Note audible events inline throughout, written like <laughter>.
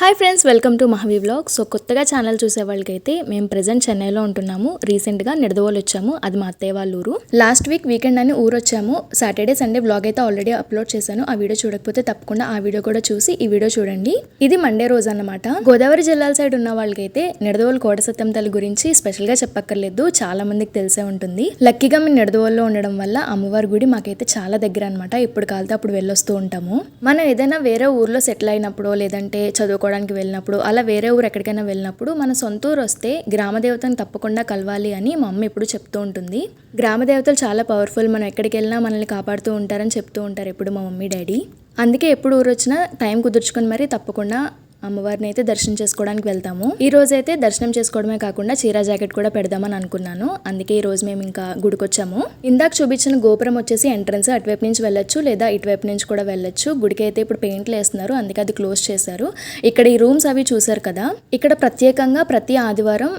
Hi friends welcome to Mahavi blog so కొత్తగా channel చూసే వాళ్ళకైతే మేము ప్రజెంట్ చెన్నైలో ఉంటున్నాము. రీసెంట్గా నిడదవోలు వచ్చాము అది మా అత్తయ్య వాళ్ళ ఊరు. లాస్ట్ వీక్ వీకెండ్ అని ఊరు వచ్చాము సాటర్డే సండే బ్లాగ్ అయితే ఆల్రెడీ అప్లోడ్ చేశాను. ఆ వీడియో చూడకపోతే తప్పకుండా ఆ వీడియో కూడా చూసి ఈ వీడియో చూడండి. ఇది మండే రోజు అన్నమాట. గోదావరి జిల్లాల సైడ్ ఉన్న వాళ్ళకైతే నిడదవోలు కోటసత్యం తల్లి గురించి స్పెషల్గా చెప్పక్కర్లేదు. చాలా మందికి తెలిసే ఉంటుంది. లక్కీగా మేము నిడదవోల్లో ఉండడం వల్ల అమ్మవారి గుడి మాకైతే చాలా దగ్గర అనమాట ఎప్పుడు కాలితే అప్పుడు వెళ్ళొస్తూ ఉంటాము. మనం ఏదైనా వేరే ఊర్లో సెటిల్ అయినప్పుడు లేదంటే చదువుకోవడానికి వెళ్ళినప్పుడు అలా వేరే ఊరు ఎక్కడికైనా వెళ్ళినప్పుడు మన సొంత ఊరు వస్తే గ్రామదేవతను తప్పకుండా కలవాలి అని మా అమ్మ ఎప్పుడు చెప్తూ ఉంటుంది. గ్రామదేవతలు చాలా పవర్ఫుల్ మనం ఎక్కడికి వెళ్ళినా మనల్ని కాపాడుతూ ఉంటారని చెప్తూ ఉంటారు ఎప్పుడు మా మమ్మీ డాడీ. అందుకే ఎప్పుడు ఊరు వచ్చినా టైం కుదుర్చుకొని మరి తప్పకుండా అమ్మవారిని అయితే దర్శనం చేసుకోవడానికి వెళ్తాము. ఈ రోజు అయితే దర్శనం చేసుకోవడమే కాకుండా చీర జాకెట్ కూడా పెడదామని అనుకున్నాను. అందుకే ఈ రోజు మేము ఇంకా గుడికి వచ్చాము ఇందాక చూపించిన గోపురం వచ్చేసి ఎంట్రన్స్ అటువైపు నుంచి వెళ్ళొచ్చు లేదా ఇటువైపు నుంచి కూడా వెళ్ళొచ్చు. గుడికి అయితే ఇప్పుడు పెయింట్లు వేస్తున్నారు అందుకే అది క్లోజ్ చేశారు. ఇక్కడ ఈ రూమ్స్ అవి చూసారు కదా? ఇక్కడ ప్రత్యేకంగా ప్రతి ఆదివారం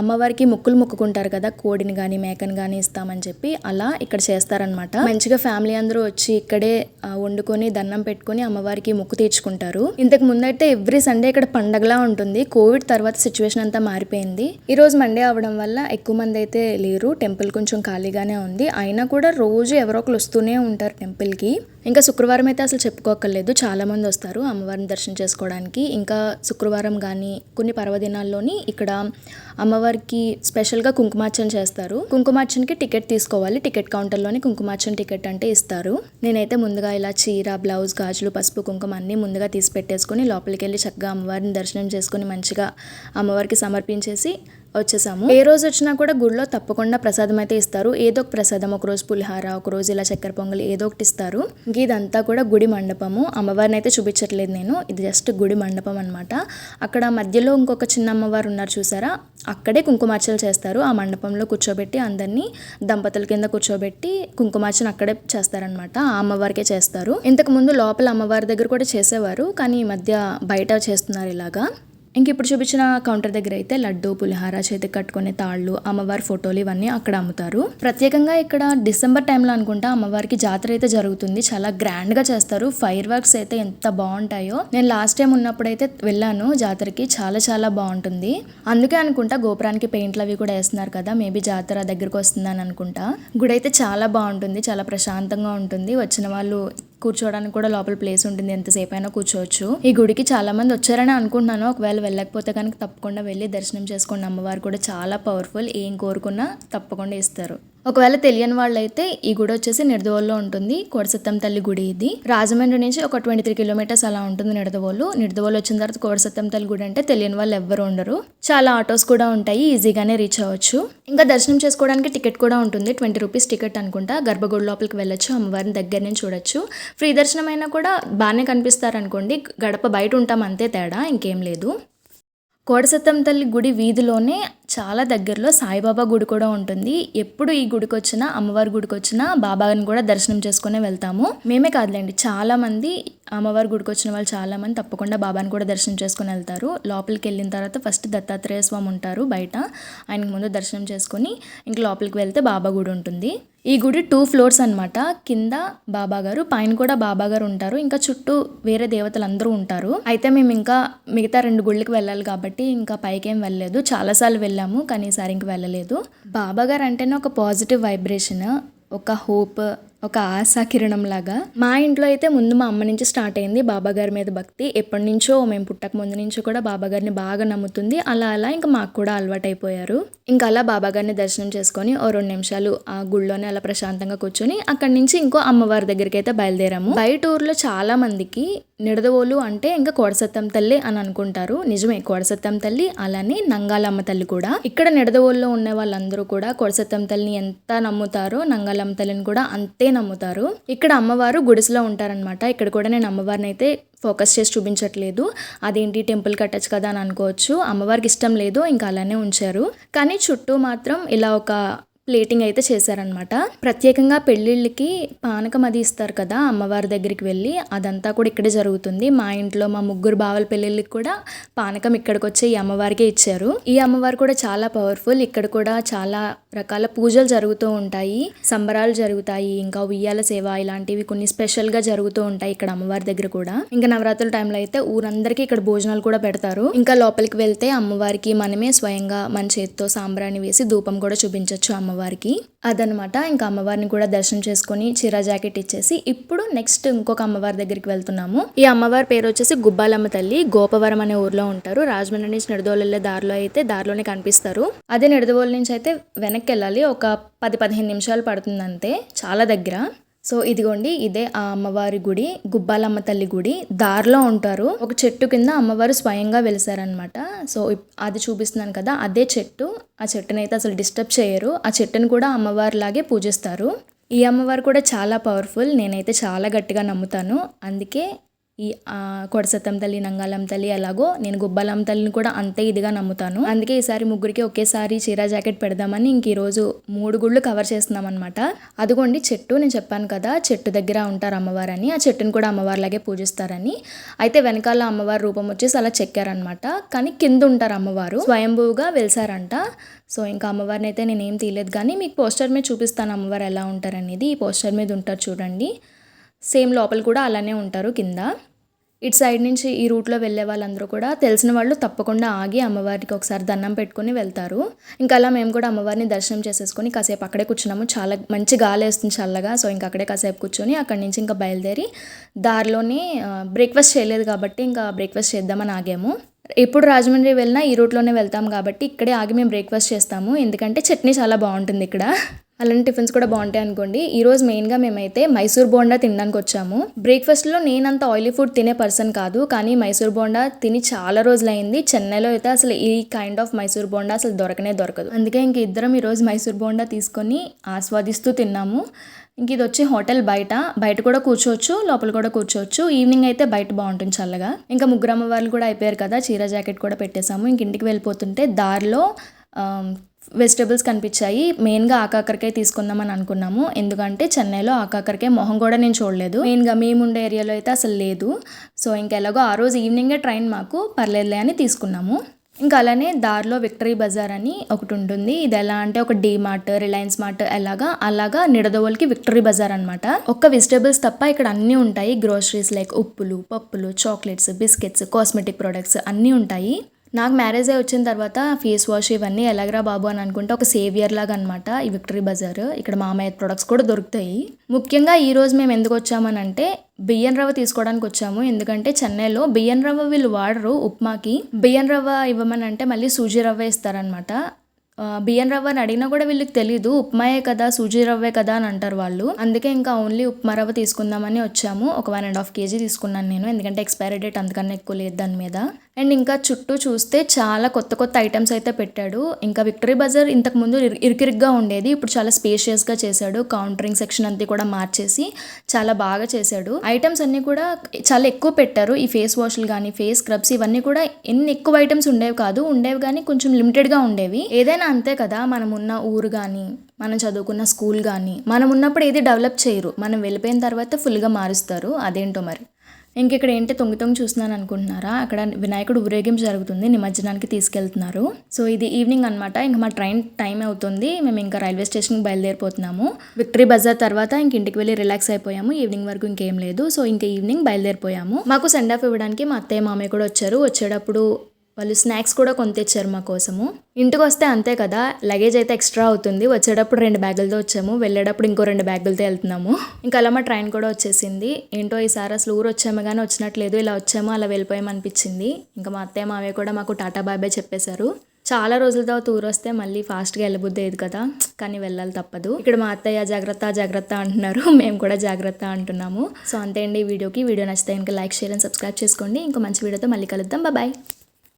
అమ్మవారికి ముక్కులు మొక్కుకుంటారు కదా? కోడిని కానీ మేకని కానీ ఇస్తామని చెప్పి అలా ఇక్కడ చేస్తారనమాట మంచిగా ఫ్యామిలీ అందరూ వచ్చి ఇక్కడే వండుకొని దండం పెట్టుకొని అమ్మవారికి మొక్కు తీర్చుకుంటారు. ఇంతకు ముందైతే ఎవ్రీ సండే ఇక్కడ పండగలా ఉంటుంది. కోవిడ్ తర్వాత సిచ్యువేషన్ అంతా మారిపోయింది. ఈ రోజు మండే అవడం వల్ల ఎక్కువ మంది అయితే లేరు. టెంపుల్ కొంచెం ఖాళీగానే ఉంది. అయినా కూడా రోజు ఎవరో ఒకరు వస్తూనే ఉంటారు టెంపుల్కి. ఇంకా శుక్రవారం అయితే అసలు చెప్పుకోకర్లేదు చాలామంది వస్తారు అమ్మవారిని దర్శనం చేసుకోవడానికి. ఇంకా శుక్రవారం కానీ కొన్ని పర్వదినాల్లోని ఇక్కడ అమ్మవారికి స్పెషల్గా కుంకుమార్చన చేస్తారు. కుంకుమార్చనకి టికెట్ తీసుకోవాలి. టికెట్ కౌంటర్లోని కుంకుమార్చన టికెట్ అంటే ఇస్తారు. నేనైతే ముందుగా ఇలా చీర బ్లౌజ్ గాజులు పసుపు కుంకుమ అన్నీ ముందుగా తీసి పెట్టేసుకొని లోపలికి వెళ్ళి చక్కగా అమ్మవారిని దర్శనం చేసుకొని మంచిగా అమ్మవారికి సమర్పించేసి వచ్చేసాము. ఏ రోజు వచ్చినా కూడా గుడిలో తప్పకుండా ప్రసాదం అయితే ఇస్తారు. ఏదో ఒక ప్రసాదం ఒక రోజు పులిహార ఒక రోజు ఇలా చక్కెర పొంగల్ ఏదో ఒకటి ఇస్తారు. ఇదంతా కూడా గుడి మండపము. అమ్మవారిని అయితే చూపించట్లేదు నేను. ఇది జస్ట్ గుడి మండపం అనమాట అక్కడ మధ్యలో ఇంకొక చిన్న అమ్మవారు ఉన్నారు చూసారా? అక్కడే కుంకుమార్చనలు చేస్తారు. ఆ మండపంలో కూర్చోబెట్టి అందరినీ దంపతుల కింద కూర్చోబెట్టి కుంకుమార్చన అక్కడే చేస్తారనమాట ఆ అమ్మవారికే చేస్తారు. ఇంతకు ముందు లోపల అమ్మవారి దగ్గర కూడా చేసేవారు. కానీ ఈ మధ్య బయట చేస్తున్నారు ఇలాగా. ఇంక ఇప్పుడు చూపించిన కౌంటర్ దగ్గర అయితే లడ్డు పులిహార చేతికి కట్టుకునే తాళ్ళు అమ్మవారి ఫోటోలు ఇవన్నీ అక్కడ అమ్ముతారు. ప్రత్యేకంగా ఇక్కడ డిసెంబర్ టైంలో అనుకుంటా అమ్మవారికి జాతర అయితే జరుగుతుంది. చాలా గ్రాండ్గా చేస్తారు. ఫైర్ వర్క్స్ అయితే ఎంత బాగుంటాయో. నేను లాస్ట్ టైం ఉన్నప్పుడైతే వెళ్ళాను. జాతరకి చాలా చాలా బాగుంటుంది. అందుకే అనుకుంటా గోపురానికి పెయింట్లు అవి కూడా వేస్తున్నారు కదా. మేబీ జాతర దగ్గరకు వస్తుందని అనుకుంటా. గుడి అయితే చాలా బాగుంటుంది. చాలా ప్రశాంతంగా ఉంటుంది. వచ్చిన వాళ్ళు కూర్చోవడానికి కూడా లోపల ప్లేస్ ఉంటుంది. ఎంతసేపు అయినా కూర్చోవచ్చు. ఈ గుడికి చాలా మంది వచ్చారని అనుకుంటున్నాను. ఒకవేళ వెళ్ళకపోతే కనుక తప్పకుండా వెళ్ళి దర్శనం చేసుకోండి అమ్మవారు కూడా చాలా పవర్ఫుల్ ఏం కోరుకున్నా తప్పకుండా ఇస్తారు. ఒకవేళ తెలియని వాళ్ళైతే ఈ గుడి వచ్చేసి నిడదవోలులో ఉంటుంది. కోడసత్తం తల్లి గుడి ఇది. రాజమండ్రి నుంచి ఒక ట్వంటీ త్రీ కిలోమీటర్స్ అలా ఉంటుంది నిడదవోలు. నిడదవోలు వచ్చిన తర్వాత కోడసత్తం తల్లి గుడి అంటే తెలియని వాళ్ళు ఎవ్వరు ఉండరు. చాలా ఆటోస్ కూడా ఉంటాయి. ఈజీగానే రీచ్ అవ్వచ్చు. ఇంకా దర్శనం చేసుకోవడానికి టికెట్ కూడా ఉంటుంది. ట్వంటీ రూపీస్ టికెట్ అనుకుంటా. గర్భగుడి లోపలికి వెళ్ళొచ్చు. అమ్మవారిని దగ్గర నుంచి చూడొచ్చు. ఫ్రీ దర్శనం అయినా కూడా బాగానే కనిపిస్తారనుకోండి. గడప బయట ఉంటాం అంతే తేడా. ఇంకేం లేదు. కోడసత్తం తల్లి గుడి వీధిలోనే చాలా దగ్గరలో సాయిబాబా గుడి కూడా ఉంటుంది. ఎప్పుడు ఈ గుడికి వచ్చినా అమ్మవారి గుడికి వచ్చినా బాబాని కూడా దర్శనం చేసుకునే వెళ్తాము. మేమే కాదులేండి చాలామంది అమ్మవారి గుడికి వచ్చిన వాళ్ళు చాలామంది తప్పకుండా బాబాని కూడా దర్శనం చేసుకుని వెళ్తారు. లోపలికి వెళ్ళిన తర్వాత ఫస్ట్ దత్తాత్రేయ స్వామి ఉంటారు బయట. ఆయనకు ముందు దర్శనం చేసుకొని ఇంక లోపలికి వెళ్తే బాబా గుడి ఉంటుంది. ఈ గుడి టూ ఫ్లోర్స్ అనమాట కింద బాబాగారు పైన కూడా బాబాగారు ఉంటారు. ఇంకా చుట్టూ వేరే దేవతలు అందరూ ఉంటారు. అయితే మేము ఇంకా మిగతా రెండు గుళ్ళకి వెళ్ళాలి కాబట్టి ఇంకా పైకేం వెళ్ళలేదు. చాలాసార్లు వెళ్ళాము కానీ ఈసారి ఇంక వెళ్ళలేదు. బాబాగారు అంటేనే ఒక పాజిటివ్ వైబ్రేషన్ ఒక హోప్ ఒక ఆశా కిరణం లాగా మా ఇంట్లో అయితే ముందు మా అమ్మ నుంచి స్టార్ట్ అయింది బాబా గారి మీద భక్తి. ఎప్పటి నుంచో మేము పుట్టక ముందు నుంచో కూడా బాబా గారిని బాగా నమ్ముతుంది. అలా అలా ఇంకా మాకు కూడా అలవాటైపోయారు. ఇంకా అలా బాబా గారిని దర్శనం చేసుకొని ఓ రెండు నిమిషాలు ఆ గుళ్ళోనే అలా ప్రశాంతంగా కూర్చొని అక్కడి నుంచి ఇంకో అమ్మవారి దగ్గరికి అయితే బయలుదేరాము. బయట ఊర్లో చాలా మందికి నిడదవోలు అంటే ఇంకా కోడసత్తం తల్లి అని అనుకుంటారు. నిజమే కోడసత్తం తల్లి అలానే నంగాలమ్మ తల్లి కూడా. ఇక్కడ నిడదవోలులో ఉన్న వాళ్ళందరూ కూడా కోడసత్తం తల్లిని ఎంత నమ్ముతారో నంగాలమ్మ తల్లిని కూడా అంతే నమ్ముతారు. ఇక్కడ అమ్మవారు గుడిసెలో ఉంటారనమాట ఇక్కడ కూడా నేను అమ్మవారిని అయితే ఫోకస్ చేసి చూపించట్లేదు. అదేంటి టెంపుల్ కట్టచ్చు కదా అని అనుకోవచ్చు. అమ్మవారికి ఇష్టం లేదు ఇంకా అలానే ఉంచారు. కానీ చుట్టూ మాత్రం ఇలా ఒక ప్లేటింగ్ అయితే చేశారనమాట ప్రత్యేకంగా పెళ్ళిళ్ళకి పానకం అది ఇస్తారు కదా అమ్మవారి దగ్గరికి వెళ్ళి అదంతా కూడా ఇక్కడే జరుగుతుంది. మా ఇంట్లో మా ముగ్గురు బావల పెళ్ళిళ్ళకి కూడా పానకం ఇక్కడికి వచ్చే ఈ అమ్మవారికే ఇచ్చారు. ఈ అమ్మవారు కూడా చాలా పవర్ఫుల్. ఇక్కడ కూడా చాలా రకాల పూజలు జరుగుతూ ఉంటాయి సంబరాలు జరుగుతాయి ఇంకా ఉయ్యాల సేవ ఇలాంటివి కొన్ని స్పెషల్గా జరుగుతూ ఉంటాయి ఇక్కడ అమ్మవారి దగ్గర కూడా. ఇంకా నవరాత్రుల టైంలో అయితే ఊరందరికీ ఇక్కడ భోజనాలు కూడా పెడతారు. ఇంకా లోపలికి వెళ్తే అమ్మవారికి మనమే స్వయంగా మన చేతితో సాంబ్రాన్ని వేసి ధూపం కూడా చూపించవచ్చు అమ్మవారికి. అదనమాట ఇంకా అమ్మవారిని కూడా దర్శనం చేసుకొని చీర జాకెట్ ఇచ్చేసి ఇప్పుడు నెక్స్ట్ ఇంకొక అమ్మవారి దగ్గరికి వెళ్తున్నాము. ఈ అమ్మవారి పేరు వచ్చేసి గుబ్బాలమ్మ తల్లి గోపవరం అనే ఊర్లో ఉంటారు. రాజమండ్రి నుంచి నిడదోలు దారిలో అయితే దారిలోనే కనిపిస్తారు. అదే నిడదవోలు నుంచి అయితే వెనక్కి వెళ్ళాలి ఒక పది పదిహేను నిమిషాలు పడుతుంది అంతే చాలా దగ్గర. సో ఇదిగోండి ఇదే ఆ అమ్మవారి గుడి గుబ్బాలమ్మ తల్లి గుడి. దారిలో ఉంటారు. ఒక చెట్టు కింద అమ్మవారు స్వయంగా వెలిసారనమాట సో అది చూపిస్తున్నాను కదా అదే చెట్టు. ఆ చెట్టుని అయితే అసలు డిస్టర్బ్ చేయరు. ఆ చెట్టుని కూడా అమ్మవారిలాగే పూజిస్తారు. ఈ అమ్మవారు కూడా చాలా పవర్ఫుల్. నేనైతే చాలా గట్టిగా నమ్ముతాను. అందుకే ఈ కొడసత్తం తల్లి నంగాలం తల్లి ఎలాగో నేను గుబ్బలం తల్లిని కూడా అంతే ఇదిగా నమ్ముతాను. అందుకే ఈసారి ముగ్గురికి ఒకేసారి చీర జాకెట్ పెడదామని ఇంక ఈరోజు మూడు గుళ్ళు కవర్ చేస్తున్నాం అనమాట అదిగోండి చెట్టు నేను చెప్పాను కదా చెట్టు దగ్గర ఉంటారు అమ్మవారని. ఆ చెట్టుని కూడా అమ్మవారిలాగే పూజిస్తారని. అయితే వెనకాల అమ్మవారి రూపం వచ్చేసి అలా చెక్కారనమాట కానీ కింద ఉంటారు అమ్మవారు. స్వయంభూగా వెలిసారంట. సో ఇంకా అమ్మవారిని అయితే నేనేం తీయలేదు. కానీ మీకు పోస్టర్ మీద చూపిస్తాను అమ్మవారు ఎలా ఉంటారనేది. ఈ పోస్టర్ మీద ఉంటారు చూడండి. సేమ్ లోపల కూడా అలానే ఉంటారు కింద. ఇటు సైడ్ నుంచి ఈ రూట్లో వెళ్ళే వాళ్ళందరూ కూడా తెలిసిన వాళ్ళు తప్పకుండా ఆగి అమ్మవారికి ఒకసారి దండం పెట్టుకొని వెళ్తారు. ఇంకా అలా మేము కూడా అమ్మవారిని దర్శనం చేసేసుకొని కాసేపు అక్కడే కూర్చున్నాము. చాలా మంచి గాలి వేస్తుంది చల్లగా సో ఇంకా అక్కడే కాసేపు కూర్చొని అక్కడి నుంచి ఇంకా బయలుదేరి దారిలోనే బ్రేక్ఫాస్ట్ చేయలేదు కాబట్టి ఇంకా బ్రేక్ఫాస్ట్ చేద్దామని ఆగాము. ఎప్పుడు రాజమండ్రి వెళ్ళినా ఈ రూట్లోనే వెళ్తాం కాబట్టి ఇక్కడే ఆగి మేము బ్రేక్ఫాస్ట్ చేస్తాము. ఎందుకంటే చట్నీ చాలా బాగుంటుంది ఇక్కడ. అలాంటి టిఫిన్స్ కూడా బాగుంటాయి అనుకోండి. ఈ రోజు మెయిన్గా మేమైతే మైసూర్ బోండా తినడానికి వచ్చాము. బ్రేక్ఫాస్ట్లో నేనంత ఆయిలీ ఫుడ్ తినే పర్సన్ కాదు. కానీ మైసూర్ బోండా తిని చాలా రోజులైంది. చెన్నైలో అయితే అసలు ఈ కైండ్ ఆఫ్ మైసూర్ బోండా అసలు దొరకనే దొరకదు. అందుకే ఇంక ఇద్దరం ఈరోజు మైసూర్ బోండా తీసుకొని ఆస్వాదిస్తూ తిన్నాము. ఇంక ఇది వచ్చి హోటల్ బయట. బయట కూడా కూర్చోవచ్చు లోపల కూడా కూర్చోవచ్చు. ఈవినింగ్ అయితే బయట బాగుంటుంది చల్లగా. ఇంకా ముగ్గురమ్మ వాళ్ళు కూడా అయిపోయారు కదా. చీర జాకెట్ కూడా పెట్టేశాము. ఇంక ఇంటికి వెళ్ళిపోతుంటే దారిలో వెజిటేబుల్స్ కనిపించాయి. మెయిన్గా ఆకాకరకాయ తీసుకుందామని అనుకున్నాము. ఎందుకంటే చెన్నైలో ఆకాకరకాయ మొహం కూడా నేను చూడలేదు. మెయిన్గా మేము ఉండే ఏరియాలో అయితే అసలు లేదు. సో ఇంకెలాగో ఎలాగో ఆ రోజు ఈవినింగే ట్రైన్ మాకు పర్లేదులే అని తీసుకున్నాము. ఇంకా అలానే దారిలో విక్టరీ బజార్ అని ఒకటి ఉంటుంది. ఇది ఎలా అంటే ఒక డీ మార్ట్ రిలయన్స్ మార్ట్ ఎలాగా అలాగా నిడదవోలకి విక్టరీ బజార్ అనమాట ఒక్క వెజిటేబుల్స్ తప్ప ఇక్కడ అన్నీ ఉంటాయి. గ్రోసరీస్ లైక్ ఉప్పులు పప్పులు చాక్లెట్స్ బిస్కెట్స్ కాస్మెటిక్ ప్రొడక్ట్స్ అన్నీ ఉంటాయి. నాకు మ్యారేజ్ అయి వచ్చిన తర్వాత ఫేస్ వాష్ ఇవన్నీ ఎలాగరా బాబు అని అనుకుంటే ఒక సేవియర్ లాగా అనమాట ఈ విక్టరీ బజార్ ఇక్కడ మామయ్య ప్రొడక్ట్స్ కూడా దొరుకుతాయి. ముఖ్యంగా ఈ రోజు మేము ఎందుకు వచ్చామనంటే బియ్యం రవ్వ తీసుకోవడానికి వచ్చాము. ఎందుకంటే చెన్నైలో బియ్యం రవ్వ వీళ్ళు వాడరు ఉప్మాకి. బియ్యం రవ్వ ఇవ్వమని అంటే మళ్ళీ సూజీ రవ్వ ఇస్తారనమాట. బియ్యం రవ్వ అని అడిగినా కూడా వీళ్ళకి తెలీదు. ఉప్మాయే కదా సూజీ రవ్వే కదా అని అంటారు వాళ్ళు. అందుకే ఇంకా ఓన్లీ ఉప్మా రవ్వ తీసుకుందామని వచ్చాము. ఒక వన్ అండ్ హాఫ్ కేజీ తీసుకున్నాను నేను. ఎందుకంటే ఎక్స్పైరీ డేట్ అంతకన్నా ఎక్కువ లేదు దాని మీద. అండ్ ఇంకా చుట్టూ చూస్తే చాలా కొత్త కొత్త ఐటమ్స్ అయితే పెట్టాడు. ఇంకా విక్టరీ బజార్ ఇంతకు ముందు ఇరు- ఉండేది. ఇప్పుడు చాలా స్పేషియస్గా చేశాడు. కౌంటరింగ్ సెక్షన్ అంతా కూడా మార్చేసి చాలా బాగా చేశాడు. ఐటమ్స్ అన్నీ కూడా చాలా ఎక్కువ పెట్టారు. ఈ ఫేస్ వాష్లు కానీ ఫేస్ స్క్రబ్స్ ఇవన్నీ కూడా ఎన్ని ఎక్కువ ఐటమ్స్ ఉండేవి కాదు. ఉండేవి కానీ కొంచెం లిమిటెడ్గా ఉండేవి. ఏదైనా అంతే కదా మనం ఉన్న ఊరు కానీ మనం చదువుకున్న స్కూల్ కానీ మనం ఉన్నప్పుడు ఏది డెవలప్ చేయరు. మనం వెళ్ళిపోయిన తర్వాత ఫుల్గా మారుస్తారు. అదేంటో మరి? ఇంక ఇక్కడ ఏంటి తొంగి తొంగి చూస్తున్నాను అనుకుంటున్నారా? అక్కడ వినాయకుడు ఊరేగింపు జరుగుతుంది. నిమజ్జనానికి తీసుకెళ్తున్నారు. సో ఇది ఈవినింగ్ అన్నమాట. ఇంకా మా ట్రైన్ టైం అవుతుంది. మేము ఇంకా రైల్వే స్టేషన్కి బయలుదేరిపోతున్నాము. విక్టరీ బజార్ తర్వాత ఇంక ఇంటికి వెళ్ళి రిలాక్స్ అయిపోయాము. ఈవినింగ్ వరకు ఇంకేం లేదు. సో ఇంకా ఈవినింగ్ బయలుదేరిపోయాము. మాకు సెండ్ ఆఫ్ ఇవ్వడానికి మా అత్తయ్య మామయ్య కూడా వచ్చారు. వచ్చేటప్పుడు వాళ్ళు స్నాక్స్ కూడా కొని తెచ్చారు మా కోసము. ఇంటికి వస్తే అంతే కదా లగేజ్ అయితే ఎక్స్ట్రా అవుతుంది. వచ్చేటప్పుడు రెండు బ్యాగులతో వచ్చాము. వెళ్ళేటప్పుడు ఇంకో రెండు బ్యాగులతో వెళ్తున్నాము. ఇంకా అలా మా ట్రైన్ కూడా వచ్చేసింది. ఏంటో ఈసారి అసలు ఊరు వచ్చాము కానీ వచ్చినట్లేదు. ఇలా వచ్చాము అలా వెళ్ళిపోయామనిపించింది. ఇంకా మా అత్తయ్య మావయ్య కూడా మాకు టాటా బాయ్ చెప్పేశారు. చాలా రోజుల తర్వాత ఊరు వస్తే మళ్ళీ ఫాస్ట్గా వెళ్ళబుద్ది అయ్యేది కదా. కానీ వెళ్ళాలి తప్పదు. ఇక్కడ మా అత్తయ్య జాగ్రత్త జాగ్రత్త అంటున్నారు. <laughs> మేము కూడా జాగ్రత్త అంటున్నాము. సో అంతే అండి ఈ వీడియోకి. వీడియో నచ్చితే ఇంకా లైక్ షేర్ అండ్ సబ్స్క్రైబ్ చేసుకోండి. ఇంకో మంచి వీడియోతో మళ్ళీ కలుద్దాం. బాయ్.